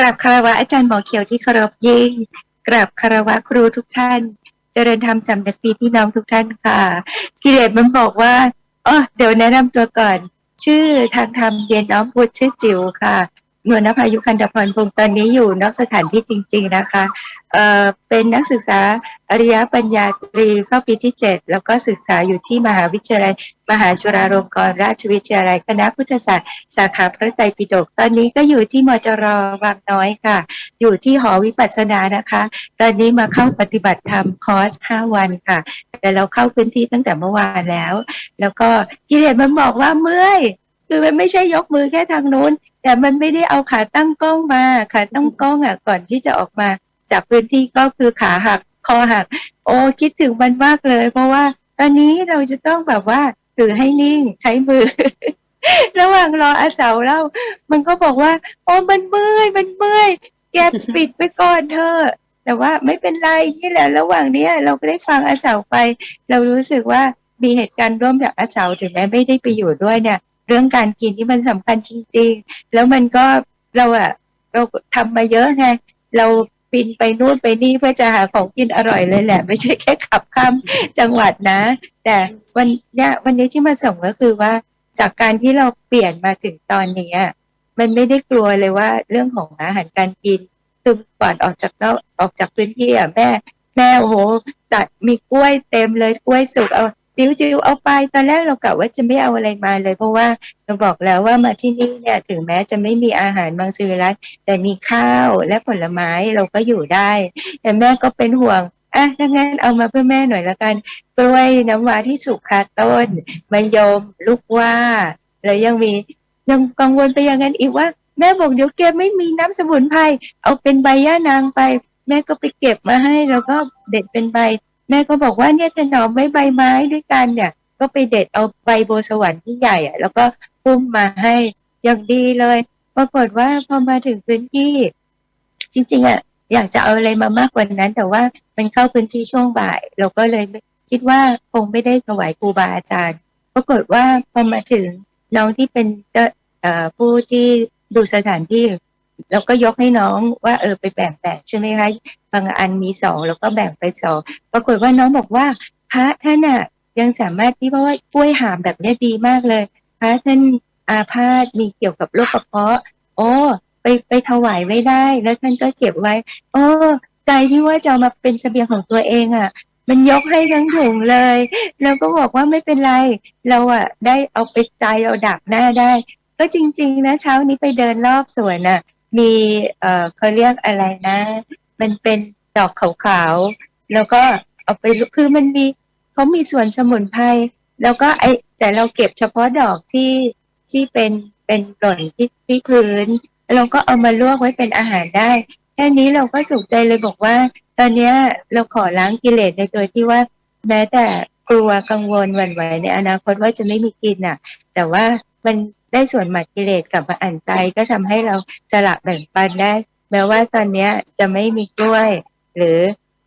กราบคารวะอาจารย์หมอเขียวที่เคารพยิ่ง กราบคารวะครูทุกท่าน เจริญธรรมสำนักปีพี่น้องทุกท่านค่ะ กิเลสมันบอกว่าอ๋อเดี๋ยวแนะนำตัวก่อน ชื่อทางธรรมเรียนน้อมพุทธชื่อจิ๋วค่ะ นวลนภายุคันดพรพงศ์ตอนนี้อยู่นอกสถานที่จริง ๆนะคะเอ่อเป็นนักศึกษาอริยปัญญาตรีเข้าปีที่ 7 แล้วก็ศึกษาอยู่ที่มหาวิทยาลัย มหาจุฬาลงกรณราชวิทยาลัยคณะพุทธศาสตร์สาขาพระไตรปิฎกตอนนี้ก็อยู่ที่มจรวังน้อยค่ะ อยู่ที่หอวิปัสสนานะคะ ตอนนี้มาเข้าปฏิบัติธรรมคอร์ส 5 วันค่ะ แต่เราเข้าพื้นที่ตั้งแต่เมื่อวานแล้ว แล้วก็กิเลสมันบอกว่าเมื่อยคือมันไม่ใช่ยกมือแค่ทางนู้น แต่มันไม่ได้เอาขาตั้งกล้องมาขาตั้งกล้องอะก่อนที่จะออกมา จากพื้นที่ก็คือขาหักคอหัก โอ้คิดถึงมันมากเลย เพราะว่า ตอนนี้เราจะต้องแบบว่าถือให้นิ่งใช้มือ ระหว่างรออาเสาเล่ามันก็บอกว่า โอ้มันเมื่อยมันเมื่อยแกปิดไปก่อนเธอแต่ว่าไม่เป็นไรนี่แหละระหว่างเนี้ยเราก็ได้ฟังอาเสาไป เรารู้สึกว่ามีเหตุการณ์ร่วมกับอาเสาถึงแม้ไม่ได้ไปอยู่ด้วยเนี่ย เรื่องการกินที่มันสำคัญจริง ๆ แล้วมันก็เราอะเราทำมาเยอะไงเราบินไปนู่นไปนี่เพื่อจะหาของกินอร่อยเลยแหละ ไม่ใช่แค่ขับข้ามจังหวัดนะ แต่วันเนี้ยวันนี้ที่มาส่งก็คือว่า จากการที่เราเปลี่ยนมาถึงตอนนี้อะมันไม่ได้กลัวเลยว่าเรื่องของอาหารการกินคือก่อนออกจากนอกออกจากพื้นที่อะแม่ แม่โอ้โหตัดมีกล้วยเต็มเลยกล้วยสุกเอา จิ๋วจิ๋วเอาไปตอนแรกเรากะว่าจะไม่เอาอะไรมาเลย เพราะว่าเราบอกแล้วว่ามาที่นี่เนี่ยถึงแม้จะไม่มีอาหารบางสิ่งรัฐแต่มีข้าวและผลไม้เราก็อยู่ได้ แต่แม่ก็เป็นห่วงอะถ้างั้นเอามาเพื่อแม่หน่อยละกันกล้วยน้ำว้าที่สุกคาต้นมะยมลูกว่าแล้วยังมียังกังวลไปอย่างนั้นอีกว่า แม่บอกเดี๋ยวแกไม่มีน้ำสมุนไพรเอาเป็นใบย่านางไป แม่ก็ไปเก็บมาให้แล้วก็เด็ดเป็นใบ แม่ก็บอกว่าเนี่ยถนอมไว้ใบไม้ด้วยกันเนี่ย ก็ไปเด็ดเอาใบโบสวรรค์ที่ใหญ่อะแล้วก็พุ่มมาให้อย่างดีเลย ปรากฏว่าพอมาถึงพื้นที่ จริงๆอะอยากจะเอาอะไรมามากกว่านั้น แต่ว่ามันเข้าพื้นที่ช่วงบ่าย เราก็เลยคิดว่าคงไม่ได้ถวายครูบาอาจารย์ ปรากฏว่าพอมาถึงน้องที่เป็นผู้ที่ดูสถานที่ เราก็ยกให้น้องว่าเออไปแบ่งแบ่งใช่ไหมคะบางอันมีสองแล้วก็แบ่งไปสองปรากฏว่าน้องบอกว่า พระท่านอะยังสามารถที่เพราะว่ากล้วยหามแบบนี้ดีมากเลย พระท่านอาพาธมีเกี่ยวกับโรคกระเพาะโอ้ไปไปถวายไม่ได้ แล้วท่านก็เก็บไว้ โอ้ใจที่ว่าจะามาเป็นเสบียงของตัวเองอะ มันยกให้ทั้งถุงเลย แล้วก็บอกว่าไม่เป็นไร เราอะ ได้เอาไปใจเอาดักหน้าได้ ก็จริง ๆ นะเช้านี้ไปเดินรอบสวนอะ มีเอ่อเขาเรียกอะไรนะ มันเป็นดอกขาวๆแล้วก็เอาไปคือมันมีเขามีส่วนสมุนไพรแล้วก็ไอแต่เราเก็บเฉพาะดอกที่ที่เป็นเป็นหล่นที่ที่พื้นเราก็เอามาลวกไว้เป็นอาหารได้แค่นี้เราก็สุขใจเลยบอกว่า ตอนนี้เราขอล้างกิเลสในตัวที่ว่า แม้แต่กลัวกังวลหวั่นไหวในอนาคตว่าจะไม่มีกินอะ แต่ว่ามัน ได้ส่วนหมัดกิเลสกลับมาอ่านใจก็ทำให้เราสละแบ่งปันได้ แม้ว่าตอนเนี้ยจะไม่มีกล้วย หรือ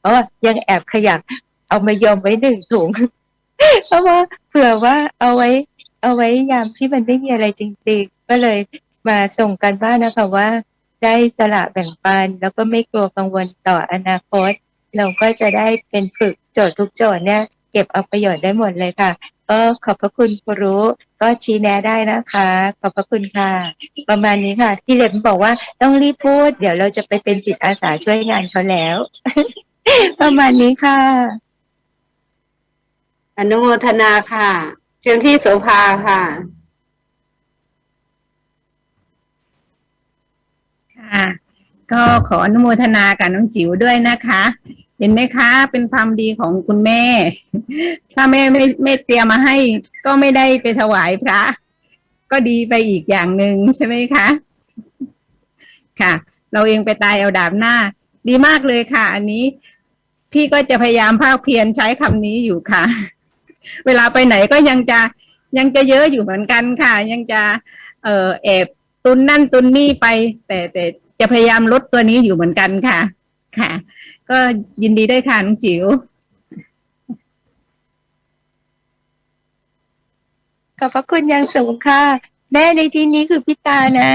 อ๋อยังแอบขยักเอามายอมไว้หนึ่งถุง เพราะว่าเผื่อว่าเอาไว้ เอาไว้ยามที่มันไม่มีอะไรจริง ๆ ก็เลยมาส่งกันบ้านนะคะว่า ได้สละแบ่งปัน แล้วก็ไม่กลัวกังวลต่ออนาคต เราก็จะได้เป็นฝึกโจทย์ทุกโจทย์เนี่ย เก็บเอาประโยชน์ได้หมดเลยค่ะ ก็ขอบพระคุณครูรู้ ก็ชี้แนะได้นะคะ ขอบพระคุณค่ะ ประมาณนี้ค่ะ ที่เลนบอกว่าต้องรีบพูด เดี๋ยวเราจะไปเป็นจิตอาสาช่วยงานเขาแล้ว ประมาณนี้ค่ะ อนุโมทนาค่ะ เชิญที่โสภาค่ะ ค่ะ ก็ขออนุโมทนากับน้องจิ๋วด้วยนะคะเห็นไหมคะ เป็นความดีของคุณแม่ ถ้าแม่ไม่ไม่เตรียมมาให้ ก็ไม่ได้ไปถวายพระ ก็ดีไปอีกอย่างหนึ่งใช่ไหมคะ ค่ะ เราเองไปตายเอาดาบหน้า ดีมากเลยค่ะ อันนี้ พี่ก็จะพยายามภาคเพียรใช้คำนี้อยู่ค่ะ เวลาไปไหนก็ยังจะยังจะเยอะอยู่เหมือนกันค่ะ ยังจะ เออแอบตุนนั่นตุนนี่ไป แต่แต่จะพยายามลดตัวนี้อยู่เหมือนกันค่ะ ค่ะ ก็ยินดีด้วยค่ะน้องจิ๋วขอบพระคุณอย่างสูงค่ะ แม่ในที่นี้คือพี่ตานะ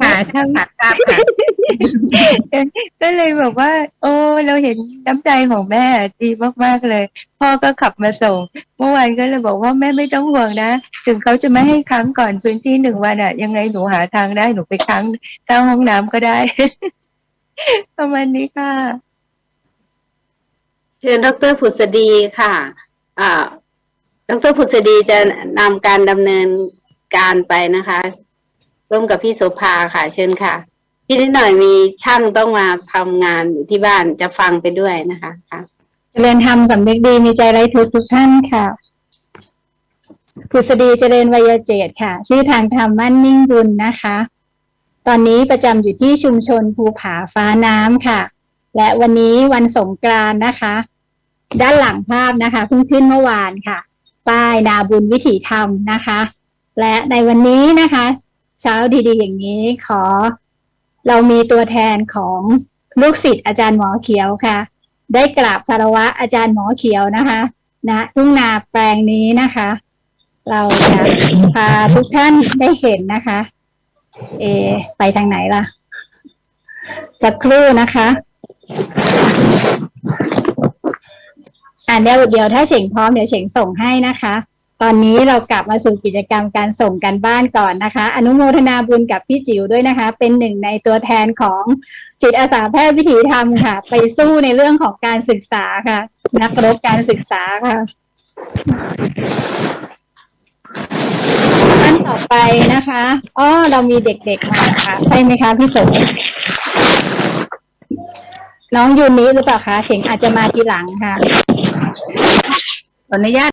ค่ะทำค่ะทราบค่ะก็เลยบอกว่า โอ้เราเห็นน้ำใจของแม่ดีมากๆเลย พ่อก็ขับมาส่ง เมื่อวานก็เลยบอกว่าแม่ไม่ต้องห่วงนะ ถึงเขาจะไม่ให้ค้างก่อนพื้นที่หนึ่งวันอะยังไงหนูหาทางได้หนูไปค้างข้างห้องน้ำก็ได้ ประมาณนี้ค่ะ เชิญดรผุษดีค่ะอ่าดรผุษดีจะนำการดำเนินการไปนะคะ ร่วมกับพี่โสภาค่ะ เชิญค่ะ พี่นิดหน่อยมีช่างต้องมาทำงานอยู่ที่บ้านจะฟังไปด้วยนะคะค่ะเจริญธรรมสำนึกดีมีใจไร้ทุกข์ทุกท่านค่ะผุษดีเจริญวัยเจตค่ะ ชื่อทางธรรมมั่นนิ่งบุญนะคะ ตอนนี้ประจำอยู่ที่ชุมชนภูผาฟ้าน้ำค่ะ และวันนี้วันสงกรานนะคะ ด้านหลังภาพนะคะเพิ่งขึ้นเมื่อวานค่ะ ป้ายนาบุญวิถีธรรมนะคะ และในวันนี้นะคะ เช้าดีๆ อย่างนี้ขอ เรามีตัวแทนของลูกศิษย์อาจารย์หมอเขียวค่ะ ได้กราบคารวะอาจารย์หมอเขียวนะคะณทุ่งนาแปลงนี้นะคะ เราจะพาทุกท่านได้เห็นนะคะ เอ ไปทางไหนล่ะสักครู่นะคะอ่านเดี๋ยวเดี๋ยวถ้าเฉ่งพร้อมเดี๋ยวเฉ่งส่งให้นะคะ ตอนนี้เรากลับมาสู่กิจกรรมการส่งกันบ้านก่อนนะคะ อนุโมทนาบุญกับพี่จิ๋วด้วยนะคะ เป็นหนึ่งในตัวแทนของจิตอาสาแพทย์วิถีธรรมค่ะ ไปสู้ในเรื่องของการศึกษาค่ะ นักรบการศึกษาค่ะ นต่นะคะอ๋อเรามีเด็กๆมาค่ะใช่ไหมคะพี่สมน้องยูนิหรือเปล่าคะเฉงอาจจะมาทีหลังค่ะขออนุญาต